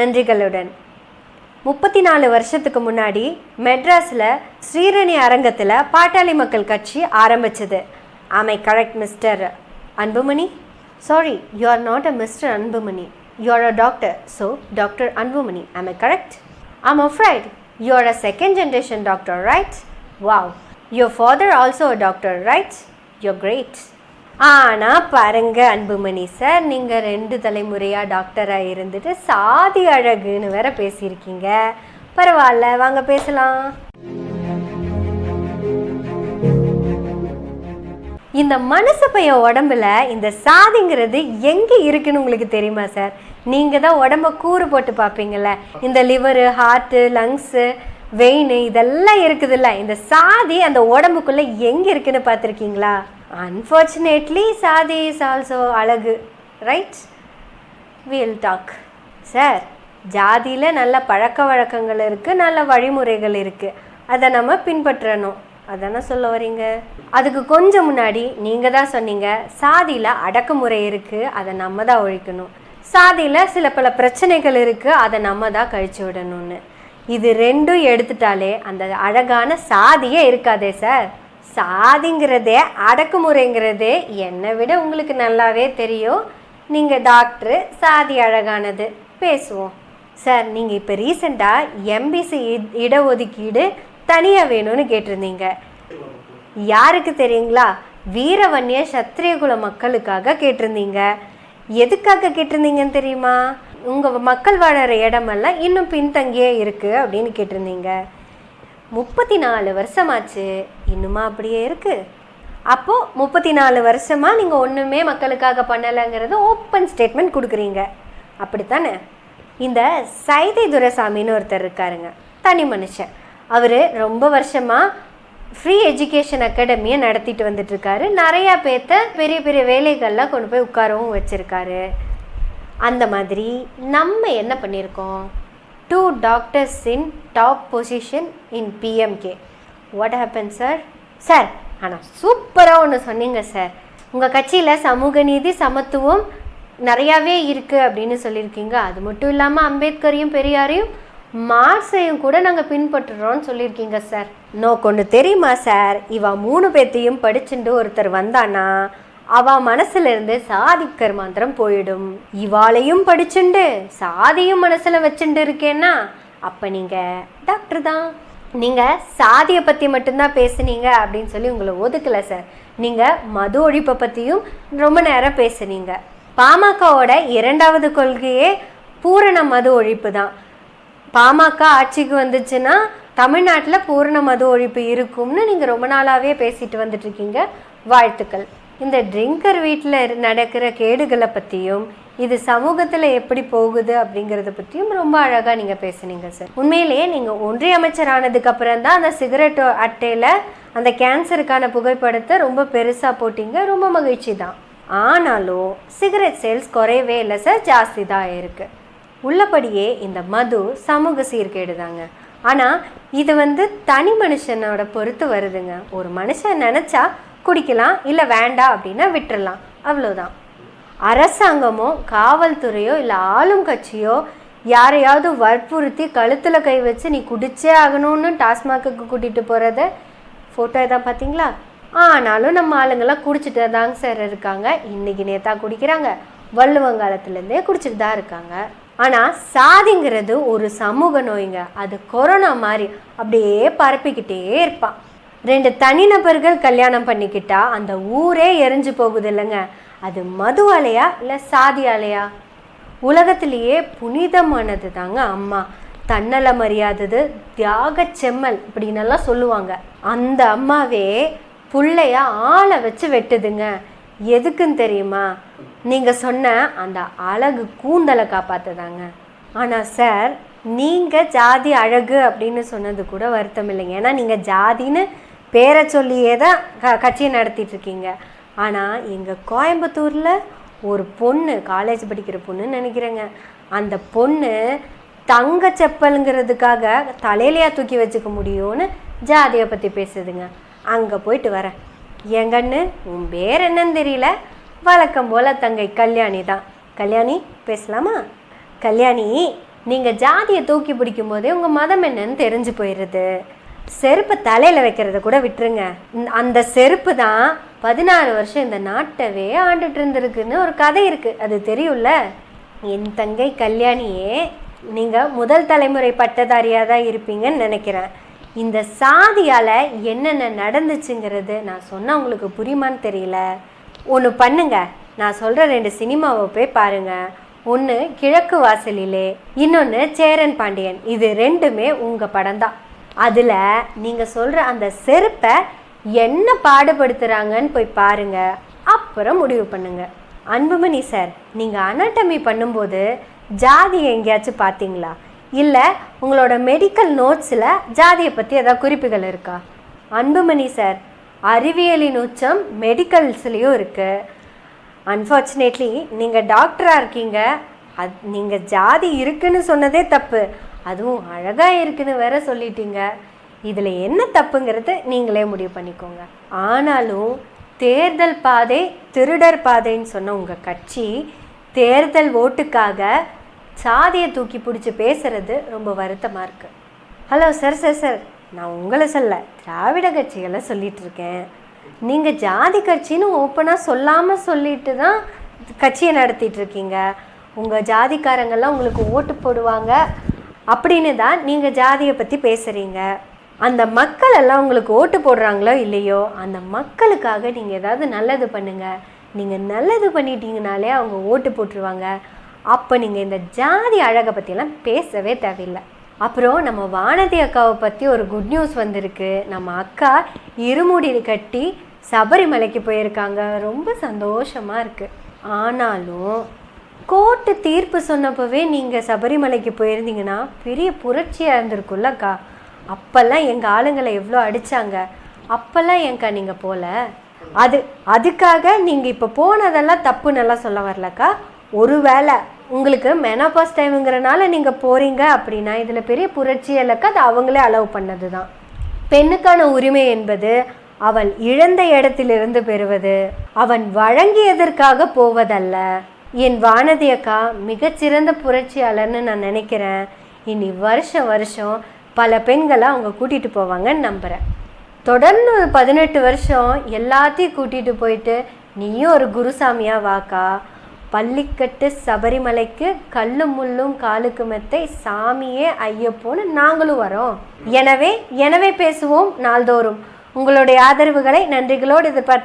நன்றிகளுடன். முப்பத்தி நாலு வருஷத்துக்கு முன்னாடி மெட்ராஸில் ஸ்ரீரணி அரங்கத்தில் பாட்டாளி மக்கள் கட்சி ஆரம்பிச்சது. Am I correct mister Anbumani. Sorry you are not a mister Anbumani. You are a doctor so doctor Anbumani. Am I correct am afraid you are a second generation doctor right wow your father also a doctor right you're great ஆனால் பாருங்க Anbumani sir நீங்கள் ரெண்டு தலைமுறையாக டாக்டராக இருந்துட்டு சாதி அழகுன்னு வேற பேசியிருக்கீங்க. பரவாயில்ல வாங்க பேசலாம். இந்த மனசு பையன் உடம்புல இந்த சாதிங்கிறது எங்க இருக்குன்னு உங்களுக்கு தெரியுமா சார்? நீங்க தான் உடம்ப கூறு போட்டு பார்ப்பீங்கல்ல இந்த லிவரு ஹார்ட்டு லங்ஸு வெயின் இதெல்லாம் இருக்குதுல்ல. இந்த சாதி அந்த உடம்புக்குள்ள எங்க இருக்குன்னு பார்த்துருக்கீங்களா அன்ஃபார்ச்சுனேட்லி சாதி இஸ் ஆல்சோ அழகு ரைட் வில் டாக் சார் ஜாதியில் நல்ல பழக்க வழக்கங்கள் இருக்குது நல்ல வழிமுறைகள் இருக்குது அதை நம்ம பின்பற்றணும். அதானே சொல்ல வரீங்க அதுக்கு கொஞ்சம் முன்னாடி நீங்கள் தான் சொன்னீங்க சாதியில் அடக்குமுறை இருக்குது அதை நம்ம தான் ஒழிக்கணும். சாதியில் சில பல பிரச்சனைகள் இருக்குது அதை நம்ம தான் கழிச்சு விடணும்னு. இது ரெண்டும் எடுத்துட்டாலே அந்த அழகான சாதியே இருக்காதே சார் சாதிங்கிறதே அடக்குமுறைங்கிறதே என்னை விட உங்களுக்கு நல்லாவே தெரியும். நீங்கள் டாக்டரு சாதி அழகானது. பேசுவோம். சார் நீங்கள் இப்போ ரீசெண்டாக எம்பிசி இடஒதுக்கீடு தனியாக வேணும்னு கேட்டிருந்தீங்க. யாருக்கு தெரியுங்களா? வீரவன்ய சத்திரியகுல மக்களுக்காக கேட்டிருந்தீங்க. எதுக்காக கேட்டிருந்தீங்கன்னு தெரியுமா? உங்கள் மக்கள் வாழற இடமெல்லாம் இன்னும் பின்தங்கியே இருக்குது அப்படின்னு கேட்டிருந்தீங்க. முப்பத்தி நாலு வருஷமாச்சு. இன்னுமா அப்படியே இருக்குது அப்போது முப்பத்தி நாலு வருஷமாக நீங்கள் ஒன்றுமே மக்களுக்காக பண்ணலைங்கிறது ஓப்பன் ஸ்டேட்மெண்ட் கொடுக்குறீங்க. அப்படித்தானே? இந்த சைதை துரைசாமின்னு ஒருத்தர் இருக்காருங்க. தனி மனுஷன். அவர் ரொம்ப வருஷமாக ஃப்ரீ எஜுகேஷன் அகாடமியை நடத்திட்டு வந்துட்டுருக்காரு. நிறையா பேர்த்த பெரிய பெரிய வேலைகள்லாம் கொண்டு போய் உட்காரவும் வச்சுருக்காரு. அந்த மாதிரி நம்ம என்ன பண்ணியிருக்கோம்? Two doctors in top position in PMK what happen sir sir ஆனால் சூப்பராக ஒன்று சொன்னீங்க சார் உங்கள் கட்சியில் சமூக நீதி சமத்துவம் நிறையாவே இருக்குது அப்படின்னு சொல்லியிருக்கீங்க. அது மட்டும் இல்லாமல் அம்பேத்கரையும் பெரியாரையும் மார்க்ஸையும் கூட நாங்கள் பின்பற்றுறோம்னு சொல்லியிருக்கீங்க சார் நோக்கு ஒன்று தெரியுமா சார் இவ மூணு பேர்த்தையும் படிச்சுட்டு ஒருத்தர் வந்தானா அவ மனசுலேருந்து சாதிக்கர் சாதி கர்மாந்திரம் போயிடும். இவாளையும் படிச்சுண்டு சாதியும் மனசில் வச்சுட்டு இருக்கேன்னா அப்போ நீங்கள் டாக்டர் தான். நீங்கள் சாதியை பற்றி மட்டும்தான் பேசுனீங்க அப்படின்னு சொல்லி உங்களை ஒதுக்கலை சார் நீங்கள் மது ஒழிப்பை பற்றியும் ரொம்ப நேரம் பேசுனீங்க. பாமகவோட இரண்டாவது கொள்கையே பூரண மது ஒழிப்பு தான். பாமக ஆட்சிக்கு வந்துச்சுன்னா தமிழ்நாட்டில் பூரண மது ஒழிப்பு இருக்கும்னு நீங்கள் ரொம்ப நாளாகவே பேசிட்டு வந்துட்டுருக்கீங்க வாழ்த்துக்கள். இந்த ட்ரிங்கர் வீட்டில் நடக்கிற கேடுகளை பற்றியும் இது சமூகத்தில் எப்படி போகுது அப்படிங்கிறத பற்றியும் ரொம்ப அழகாக நீங்கள் பேசுனீங்க சார் உண்மையிலேயே நீங்கள் ஒன்றிய அமைச்சர் ஆனதுக்கப்புறம் தான் அந்த சிகரெட் அட்டையில் அந்த கேன்சருக்கான புகைப்படத்தை ரொம்ப பெருசாக போட்டீங்க. ரொம்ப மகிழ்ச்சி தான். ஆனாலும் சிகரெட் சேல்ஸ் குறையவே இல்லை சார் ஜாஸ்தி தான் இருக்குது உள்ளபடியே இந்த மது சமூக சீர்கேடு தாங்க ஆனால் இது வந்து தனி மனுஷனோட பொறுத்து வருதுங்க. ஒரு மனுஷன் நினச்சா குடிக்கலாம் இல்லை வேண்டாம் அப்படின்னா விட்டுறலாம். அவ்வளோதான் அரசாங்கமோ காவல்துறையோ இல்லை ஆளும் கட்சியோ யாரையாவது வற்புறுத்தி கழுத்தில் கை வச்சு நீ குடிச்சே ஆகணும்னு டாஸ்மாகுக்கு கூட்டிகிட்டு போகிறத ஃபோட்டோ தான் பார்த்தீங்களா ஆனாலும் நம்ம ஆளுங்கெல்லாம் குடிச்சிட்டு தாங்க சார் இருக்காங்க. இன்னைக்கு நேத்தா குடிக்கிறாங்க. வள்ளுவங்காலத்துலேருந்தே குடிச்சிட்டு தான் இருக்காங்க. ஆனால் சாதிங்கிறது ஒரு சமூக நோய்ங்க. அது கொரோனா மாதிரி அப்படியே பரப்பிக்கிட்டே இருப்பான். ரெண்டு தனிநபர்கள் கல்யாணம் பண்ணிக்கிட்டா அந்த ஊரே எரிஞ்சு போகுது இல்லைங்க. அது மது அலையா இல்லை சாதி அலையா உலகத்திலேயே புனிதமானது தாங்க அம்மா. தன்னல மரியாதது தியாக செம்மல் இப்படின்னெல்லாம் சொல்லுவாங்க. அந்த அம்மாவே புள்ளைய ஆளை வச்சு வெட்டுதுங்க. எதுக்குன்னு தெரியுமா? நீங்கள் சொன்ன அந்த அழகு கூந்தலை காப்பாற்றுதாங்க ஆனால் சார் நீங்கள் ஜாதி அழகு அப்படின்னு சொன்னது கூட வருத்தம் இல்லைங்க. ஏன்னா நீங்கள் ஜாதின்னு பேரை சொல்லியே தான் க கட்சியை நடத்திட்டு இருக்கீங்க ஆனால் எங்கள் கோயம்புத்தூரில் ஒரு பொண்ணு காலேஜ் படிக்கிற பொண்ணுன்னு நினைக்கிறேங்க. அந்த பொண்ணு தங்க செப்பலுங்கிறதுக்காக தலையிலையா தூக்கி வச்சுக்க முடியும்னு ஜாதியை பற்றி பேசுதுங்க. அங்கே போயிட்டு வரேன். எங்கன்னு உன் பேர் என்னன்னு தெரியல. வழக்கம் போல் தங்கை கல்யாணி தான். கல்யாணி பேசலாமா? கல்யாணி நீங்கள் ஜாதியை தூக்கி பிடிக்கும் போதே உங்கள் மதம் என்னன்னு தெரிஞ்சு போயிடுது செருப்பை தலையில் வைக்கிறத கூட விட்டுருங்க. அந்த செருப்பு தான் பதினாறு வருஷம் இந்த நாட்டவே ஆண்டுட்டு இருந்திருக்குன்னு ஒரு கதை இருக்குது அது தெரியும்ல? என் தங்கை கல்யாணியே நீங்கள் முதல் தலைமுறை பட்டதாரியாக தான் இருப்பீங்கன்னு நினைக்கிறேன். இந்த சாதியால் என்னென்ன நடந்துச்சுங்கிறது நான் சொன்னால் உங்களுக்கு புரியுமான்னு தெரியல. ஒன்று பண்ணுங்க. நான் சொல்கிற ரெண்டு சினிமாவை போய் பாருங்கள் ஒன்று கிழக்கு வாசலிலே இன்னொன்று சேரன் பாண்டியன். இது ரெண்டுமே உங்கள் படம் தான் அதில் நீங்கள் சொல்கிற அந்த செருப்பை என்ன பாடுபடுத்துகிறாங்கன்னு போய் பாருங்கள் அப்புறம் முடிவு பண்ணுங்க. அன்புமணி சார் நீங்கள் அனாட்டமி பண்ணும்போது ஜாதி எங்கேயாச்சும் பார்த்தீங்களா இல்லை உங்களோட மெடிக்கல் நோட்ஸில் ஜாதியை பற்றி ஏதாவது குறிப்புகள் இருக்கா? அன்புமணி சார் அறிவியலின் உச்சம் மெடிக்கல்ஸ்லேயும் இருக்குது அன்ஃபார்ச்சுனேட்லி நீங்கள் டாக்டராக இருக்கீங்க. அது நீங்கள் ஜாதி இருக்குன்னு சொன்னதே தப்பு. அதுவும் அழகாக இருக்குன்னு வேற சொல்லிட்டீங்க. இதில் என்ன தப்புங்கிறது நீங்களே முடிவு பண்ணிக்கோங்க. ஆனாலும் தேர்தல் பாதை திருடர் பாதைன்னு சொன்ன உங்கள் கட்சி தேர்தல் ஓட்டுக்காக சாதியை தூக்கி பிடிச்சி பேசுறது ரொம்ப வருத்தமாக இருக்குது ஹலோ சார் சார் சார் நான் உங்களை சொல்ல திராவிட கட்சிகளை சொல்லிகிட்டு இருக்கேன். நீங்கள் ஜாதி கட்சின்னு ஓப்பனாக சொல்லாமல் சொல்லிட்டு தான் கட்சியை நடத்திட்டு இருக்கீங்க. உங்கள் ஜாதிக்காரங்கள்லாம் உங்களுக்கு ஓட்டு போடுவாங்க. அப்படின்னு தான் நீங்கள் ஜாதியை பற்றி பேசுகிறீங்க அந்த மக்கள் எல்லாம் உங்களுக்கு ஓட்டு போடுறாங்களோ இல்லையோ அந்த மக்களுக்காக நீங்கள் ஏதாவது நல்லது பண்ணுங்கள் நீங்கள் நல்லது பண்ணிட்டீங்கனாலே அவங்க ஓட்டு போட்டுருவாங்க. அப்போ நீங்கள் இந்த ஜாதி அழகை பற்றியெல்லாம் பேசவே தேவையில்லை. அப்புறம் நம்ம வானதி அக்காவை பற்றி ஒரு குட் நியூஸ் வந்திருக்கு. நம்ம அக்கா இருமுடி கட்டி சபரிமலைக்கு போயிருக்காங்க. ரொம்ப சந்தோஷமாக இருக்குது ஆனாலும் கோர்ட்டு தீர்ப்பு சொன்னப்பவே நீங்கள் சபரிமலைக்கு போயிருந்தீங்கன்னா பெரிய புரட்சியாக இருந்திருக்குல்லக்கா அப்போல்லாம் எங்கள் ஆளுங்களை எவ்வளோ அடித்தாங்க அப்போல்லாம் ஏன்க்கா நீங்கள் போகல அது அதுக்காக நீங்கள் இப்போ போனதெல்லாம் தப்பு நல்லா சொல்ல வரலக்கா ஒரு வேளை உங்களுக்கு மெனோபாஸ் டைமுங்கிறனால நீங்கள் போகிறீங்க அப்படின்னா இதில் பெரிய புரட்சி இல்லைக்கா அது அவங்களே அலோவ் பண்ணது தான் பெண்ணுக்கான உரிமை என்பது அவள் இழந்த இடத்திலிருந்து பெறுவது அவன் வழங்கியதற்காக போவதல்ல. என் வானதி அக்கா மிகச்சிறந்த புரட்சியாளர்னு நான் நினைக்கிறேன். இனி வருஷம் வருஷம் பல பெண்களை அவங்க கூட்டிகிட்டு போவாங்கன்னு நம்புகிறேன் தொடர்ந்து ஒரு பதினெட்டு வருஷம் எல்லாத்தையும் கூட்டிகிட்டு போயிட்டு நீயும் ஒரு குருசாமியாக வாக்கா. பள்ளிக்கட்டு சபரிமலைக்கு கல்லும் முள்ளும் காலுக்கு மெத்தை சாமியே ஐயப்போன்னு நாங்களும் வரோம். எனவே எனவே பேசுவோம் நாள்தோறும். உங்களுடைய ஆதரவுகளை நன்றிகளோடு எதிர்பார்த்து